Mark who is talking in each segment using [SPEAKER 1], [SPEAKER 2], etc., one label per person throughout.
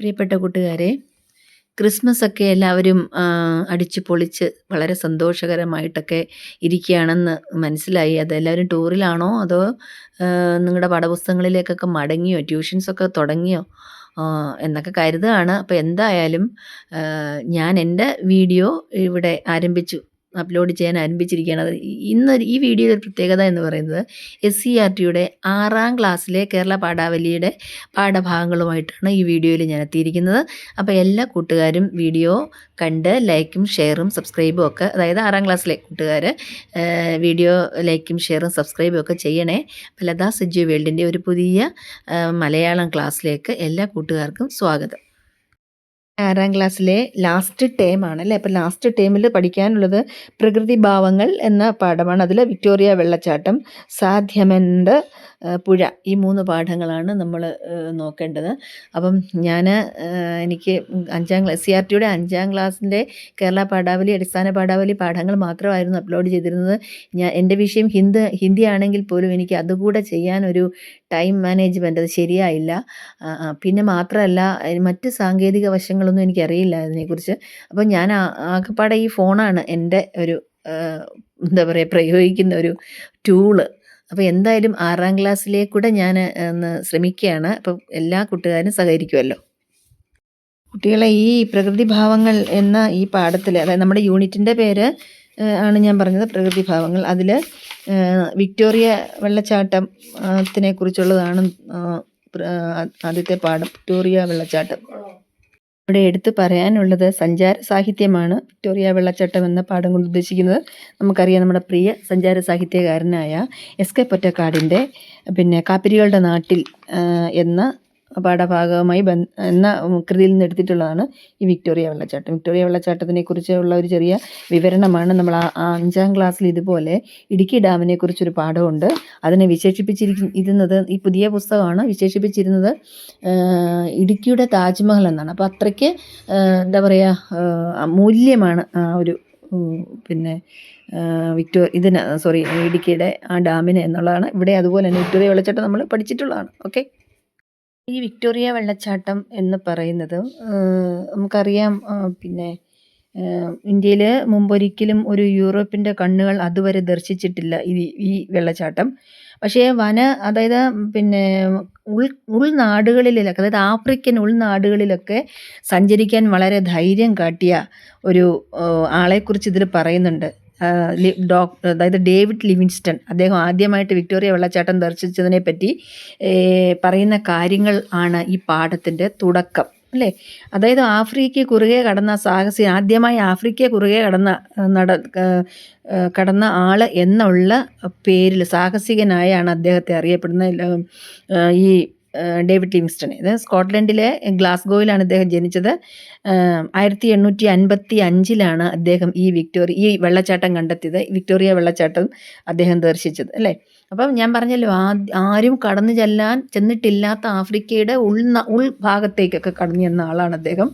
[SPEAKER 1] പ്രിയപ്പെട്ട കൂട്ടുകാരെ ക്രിസ്മസ് ഒക്കെ എല്ലാവരും അടിച്ച് പൊളിച്ച് വളരെ സന്തോഷകരമായിട്ടൊക്കെ ഇരിക്കുകയാണെന്ന് മനസ്സിലായി. അതെല്ലാവരും ടൂറിലാണോ? അതോ നിങ്ങളുടെ പാഠപുസ്തകങ്ങളിലേക്കൊക്കെ മടങ്ങിയോ ട്യൂഷൻസൊക്കെ തുടങ്ങിയോ? എന്നൊക്കെ കരുതുകയാണ്. അപ്പോൾ എന്തായാലും ഞാൻ എന്റെ വീഡിയോ ഇവിടെ ആരംഭിച്ചു. അപ്ലോഡ് ചെയ്യാൻ ആരംഭിച്ചിരിക്കുകയാണ് അത് ഇന്ന് ഈ വീഡിയോ ഒരു പ്രത്യേകത എന്ന് പറയുന്നത് എസ് സി ആർ ടിയുടെ ആറാം ക്ലാസ്സിലെ കേരള പാഠാവലിയുടെ പാഠഭാഗങ്ങളുമായിട്ടാണ് ഈ വീഡിയോയിൽ ഞാൻ എത്തിയിരിക്കുന്നത്. അപ്പോൾ എല്ലാ കൂട്ടുകാരും വീഡിയോ കണ്ട് ലൈക്കും ഷെയറും സബ്സ്ക്രൈബും ഒക്കെ അതായത് ആറാം ക്ലാസ്സിലെ കൂട്ടുകാർ വീഡിയോ ലൈക്കും ഷെയറും സബ്സ്ക്രൈബും ഒക്കെ ചെയ്യണേ. ലതാ സജ്ജു വേൾഡിന്റെ ഒരു പുതിയ മലയാളം ക്ലാസ്സിലേക്ക് എല്ലാ കൂട്ടുകാർക്കും സ്വാഗതം. ആറാം ക്ലാസ്സിലെ ലാസ്റ്റ് ടേം ആണ് അല്ലേ? അപ്പോൾ ലാസ്റ്റ് ടേമിൽ പഠിക്കാനുള്ളത് പ്രകൃതി ഭാവങ്ങൾ എന്ന പാഠമാണ്. അതിൽ വിക്ടോറിയ വെള്ളച്ചാട്ടം സാധ്യമെന്ത് പുഴ. ഈ മൂന്ന് പാഠങ്ങളാണ് നമ്മൾ നോക്കേണ്ടത്. അപ്പം ഞാൻ എനിക്ക് അഞ്ചാം ക്ലാസ് സി ആർ ടിയുടെ അഞ്ചാം ക്ലാസ്സിന്റെ കേരള പാഠാവലി അടിസ്ഥാന പാഠാവലി പാഠങ്ങൾ മാത്രമായിരുന്നു അപ്ലോഡ് ചെയ്തിരുന്നത്. ഞാൻ എന്റെ വിഷയം ഹിന്ദി ഹിന്ദി ആണെങ്കിൽ പോലും എനിക്ക് അതുകൂടെ ചെയ്യാനൊരു ടൈം മാനേജ്മെന്റ് അത് ശരിയായില്ല. പിന്നെ മാത്രമല്ല മറ്റ് സാങ്കേതിക വശങ്ങളൊന്നും എനിക്കറിയില്ല അതിനെക്കുറിച്ച്. അപ്പം ഞാൻ ആകെപ്പാടെ ഈ ഫോണാണ് എന്റെ ഒരു എന്താ പറയുക പ്രയോഗിക്കുന്ന ഒരു ടൂൾ. അപ്പോൾ എന്തായാലും ആറാം ക്ലാസ്സിലേക്കൂടെ ഞാൻ ഒന്ന് ശ്രമിക്കുകയാണ് അപ്പം എല്ലാ കൂട്ടുകാരും സഹകരിക്കുമല്ലോ കുട്ടികളെ ഈ പ്രകൃതി ഭാവങ്ങൾ എന്ന ഈ പാഠത്തിൽ അതായത് നമ്മുടെ യൂണിറ്റിന്റെ പേര് ആണ് ഞാൻ പറഞ്ഞത് പ്രകൃതി ഭാവങ്ങൾ അതിൽ വിക്ടോറിയ വെള്ളച്ചാട്ടത്തിനെ കുറിച്ചുള്ളതാണ് ആദ്യത്തെ പാഠം. വിക്ടോറിയ വെള്ളച്ചാട്ടം. ഇവിടെ എടുത്തു പറയാനുള്ളത് സഞ്ചാര സാഹിത്യമാണ്. വിക്ടോറിയ വെള്ളച്ചാട്ടം എന്ന പാഠം കൊണ്ട് ഉദ്ദേശിക്കുന്നത്. നമുക്കറിയാം നമ്മുടെ പ്രിയ സഞ്ചാര സാഹിത്യകാരനായ എസ് കെ പൊറ്റക്കാടിന്റെ പിന്നെ കാപ്പിരികളുടെ നാട്ടിൽ എന്ന പാഠഭാഗവുമായി ബന്ധ എന്ന കൃതിയിൽ നിന്ന് എടുത്തിട്ടുള്ളതാണ് ഈ വിക്ടോറിയ വെള്ളച്ചാട്ടം. വിക്ടോറിയ വെള്ളച്ചാട്ടത്തിനെ കുറിച്ചുള്ള ഒരു ചെറിയ വിവരണമാണ് നമ്മൾ ആ അഞ്ചാം ക്ലാസ്സിൽ ഇതുപോലെ ഇടുക്കി ഡാമിനെ കുറിച്ചൊരു പാഠമുണ്ട് അതിനെ വിശേഷിപ്പിച്ചിരിക്കുന്ന ഇരുന്നത് ഈ പുതിയ പുസ്തകമാണ്. വിശേഷിപ്പിച്ചിരുന്നത് ഇടുക്കിയുടെ താജ്മഹൽ എന്നാണ്. അപ്പോൾ അത്രയ്ക്ക് എന്താ പറയുക മൂല്യമാണ് ആ ഒരു പിന്നെ വിക്ടോ ഇതിന് സോറി ഇടുക്കിയുടെ ആ ഡാമിന് എന്നുള്ളതാണ്. ഇവിടെ അതുപോലെ തന്നെ വിക്ടോറിയ വെള്ളച്ചാട്ടം നമ്മൾ പഠിച്ചിട്ടുള്ളതാണ്. ഓക്കെ? ഈ വിക്ടോറിയ വെള്ളച്ചാട്ടം എന്ന് പറയുന്നത് നമുക്കറിയാം പിന്നെ ഇന്ത്യയിൽ മുമ്പൊരിക്കലും ഒരു യൂറോപ്പിന്റെ കണ്ണുകൾ അതുവരെ ദർശിച്ചിട്ടില്ല ഈ ഈ വെള്ളച്ചാട്ടം. പക്ഷേ വന അതായത് പിന്നെ ഉൾ ഉൾനാടുകളിലൊക്കെ അതായത് ആഫ്രിക്കൻ ഉൾനാടുകളിലൊക്കെ സഞ്ചരിക്കാൻ വളരെ ധൈര്യം കാട്ടിയ ഒരു ആളെക്കുറിച്ച് ഇതിൽ പറയുന്നുണ്ട്. ഡോക്ടർ അതായത് ഡേവിഡ് ലിവിങ്സ്റ്റൺ അദ്ദേഹം ആദ്യമായിട്ട് വിക്ടോറിയ വെള്ളച്ചാട്ടം ദർശിച്ചതിനെ പറ്റി പറയുന്ന കാര്യങ്ങൾ ആണ് ഈ പാഠത്തിന്റെ തുടക്കം അല്ലേ? അതായത് ആഫ്രിക്കയെ കുറുകെ കടന്ന സാഹസി ആദ്യമായി ആഫ്രിക്കയെ കുറുകെ കടന്ന നട കടന്ന ആൾ എന്നുള്ള പേരിൽ സാഹസികനായാണ് അദ്ദേഹത്തെ അറിയപ്പെടുന്ന ഈ ഡേവിഡ് ലിവിങ്സ്റ്റൺ ഇത് സ്കോട്ട്ലൻഡിലെ ഗ്ലാസ്ഗോയിലാണ് അദ്ദേഹം ജനിച്ചത്. ആയിരത്തി എണ്ണൂറ്റി അൻപത്തി അഞ്ചിലാണ് അദ്ദേഹം ഈ വിക്ടോറിയ ഈ വെള്ളച്ചാട്ടം കണ്ടെത്തിയത്. വിക്ടോറിയ വെള്ളച്ചാട്ടം അദ്ദേഹം ദർശിച്ചത് അല്ലേ? അപ്പം ഞാൻ പറഞ്ഞല്ലോ ആ ആരും കടന്നു ചെല്ലാൻ ചെന്നിട്ടില്ലാത്ത ആഫ്രിക്കയുടെ ഉൾ ഉൾഭാഗത്തേക്കൊക്കെ കടന്നു ചെന്ന ആളാണ് അദ്ദേഹം.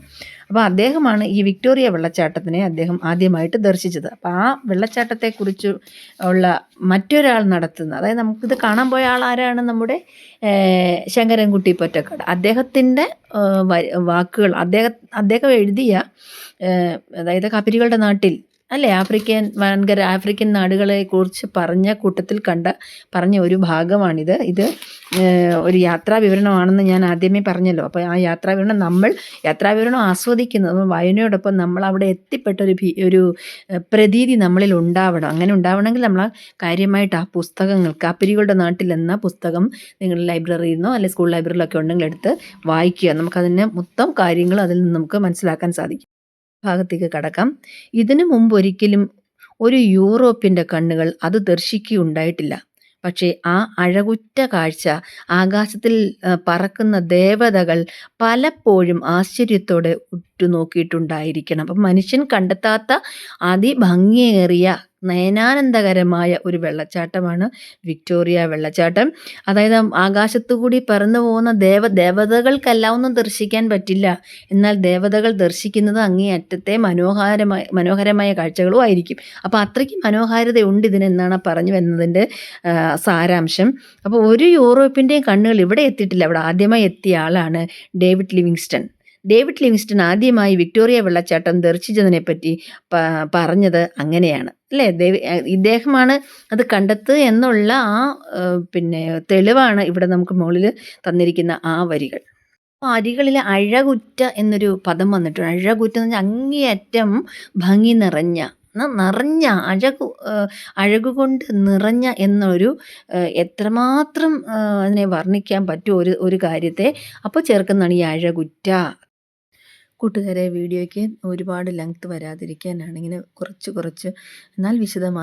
[SPEAKER 1] അപ്പോൾ അദ്ദേഹമാണ് ഈ വിക്ടോറിയ വെള്ളച്ചാട്ടത്തിനെ അദ്ദേഹം ആദ്യമായിട്ട് ദർശിച്ചത്. അപ്പോൾ ആ വെള്ളച്ചാട്ടത്തെക്കുറിച്ച് ഉള്ള മറ്റൊരാൾ നടത്തുന്ന അതായത് നമുക്കിത് കാണാൻ പോയ ആൾ ആരാണ് നമ്മുടെ ശങ്കരൻകുട്ടി പൊറ്റക്കാട്. അദ്ദേഹത്തിന്റെ വാക്കുകൾ അദ്ദേഹം അദ്ദേഹം എഴുതിയ അതായത് കപിരികളുടെ നാട്ടിൽ അല്ലേ? ആഫ്രിക്കൻ വൻകര ആഫ്രിക്കൻ നാടുകളെ കുറിച്ച് പറഞ്ഞ കൂട്ടത്തിൽ കണ്ട പറഞ്ഞ ഒരു ഭാഗമാണിത്. ഇത് ഒരു യാത്രാ വിവരണമാണെന്ന് ഞാൻ ആദ്യമേ പറഞ്ഞല്ലോ. അപ്പോൾ ആ യാത്രാ വിവരണം നമ്മൾ യാത്രാ വിവരണം ആസ്വദിക്കുന്നത് വായനയോടൊപ്പം നമ്മൾ അവിടെ എത്തിപ്പെട്ട ഒരു ഒരു പ്രതീതി നമ്മളിൽ ഉണ്ടാവണം. അങ്ങനെ ഉണ്ടാവണമെങ്കിൽ നമ്മൾ കാര്യമായിട്ട് ആ പുസ്തകങ്ങൾ കാപ്പിരികളുടെ നാട്ടിൽ എന്ന പുസ്തകം നിങ്ങൾ ലൈബ്രറിയിൽ നിന്നോ അല്ലെങ്കിൽ സ്കൂൾ ലൈബ്രറിയിലൊക്കെ ഉണ്ടെങ്കിൽ എടുത്ത് വായിക്കുക. നമുക്കതിന്റെ മൊത്തം കാര്യങ്ങൾ അതിൽ നിന്ന് നമുക്ക് മനസ്സിലാക്കാൻ സാധിക്കും. ഭാഗത്തേക്ക് കടക്കാം. ഇതിനു മുമ്പ് ഒരിക്കലും ഒരു യൂറോപ്പിന്റെ കണ്ണുകൾ അത് ദർശിക്കുകയുണ്ടായിട്ടില്ല. പക്ഷേ ആ അഴകുറ്റ കാഴ്ച ആകാശത്തിൽ പറക്കുന്ന ദേവതകൾ പലപ്പോഴും ആശ്ചര്യത്തോടെ ഉറ്റുനോക്കിയിട്ടുണ്ടായിരിക്കണം. അപ്പം മനുഷ്യൻ കണ്ടെത്താത്ത അതിഭംഗിയേറിയ നയനാനന്ദകരമായ ഒരു വെള്ളച്ചാട്ടമാണ് വിക്ടോറിയ വെള്ളച്ചാട്ടം. അതായത് ആകാശത്തു കൂടി പറന്നു പോകുന്ന ദേവ ദേവതകൾക്കെല്ലാം ഒന്നും ദർശിക്കാൻ പറ്റില്ല. എന്നാൽ ദേവതകൾ ദർശിക്കുന്നത് അങ്ങേയറ്റത്തെ മനോഹരമായ മനോഹരമായ കാഴ്ചകളും ആയിരിക്കും. അപ്പോൾ അത്രയ്ക്ക് മനോഹാരിതയുണ്ട് ഇതിനെന്നാണ് പറഞ്ഞു വരുന്നതിന്റെ സാരാംശം. അപ്പോൾ ഒരു യൂറോപ്പിന്റെയും കണ്ണുകൾ ഇവിടെ എത്തിയിട്ടില്ല. അവിടെ ആദ്യമായി എത്തിയ ആളാണ് ഡേവിഡ് ലിവിങ്സ്റ്റൺ. ഡേവിഡ് ലിവിങ്സ്റ്റൺ ആദ്യമായി വിക്ടോറിയ വെള്ളച്ചാട്ടം ദർശിച്ചതിനെപ്പറ്റി പറ്റി പറഞ്ഞത് അങ്ങനെയാണ്. അല്ലേ? ഇദ്ദേഹമാണ് അത് കണ്ടെത്തുക എന്നുള്ള ആ പിന്നെ തെളിവാണ് ഇവിടെ നമുക്ക് മുകളിൽ തന്നിരിക്കുന്ന ആ വരികൾ. അരികളിൽ അഴകുറ്റ എന്നൊരു പദം വന്നിട്ടുണ്ട്. അഴകുറ്റ എന്ന് പറഞ്ഞാൽ അങ്ങേയറ്റം ഭംഗി നിറഞ്ഞ നിറഞ്ഞ അഴകു അഴകുകൊണ്ട് നിറഞ്ഞ എന്നൊരു എത്രമാത്രം അതിനെ വർണിക്കാൻ പറ്റും ഒരു ഒരു കാര്യത്തെ. അപ്പോൾ ചേർക്കുന്നതാണ് ഈ അഴകുറ്റ കൂട്ടുകാരെ വീഡിയോയ്ക്ക് ഒരുപാട് ലെങ്ത് വരാതിരിക്കാനാണ് ഇങ്ങനെ കുറച്ച് കുറച്ച് എന്നാൽ വിശദമായി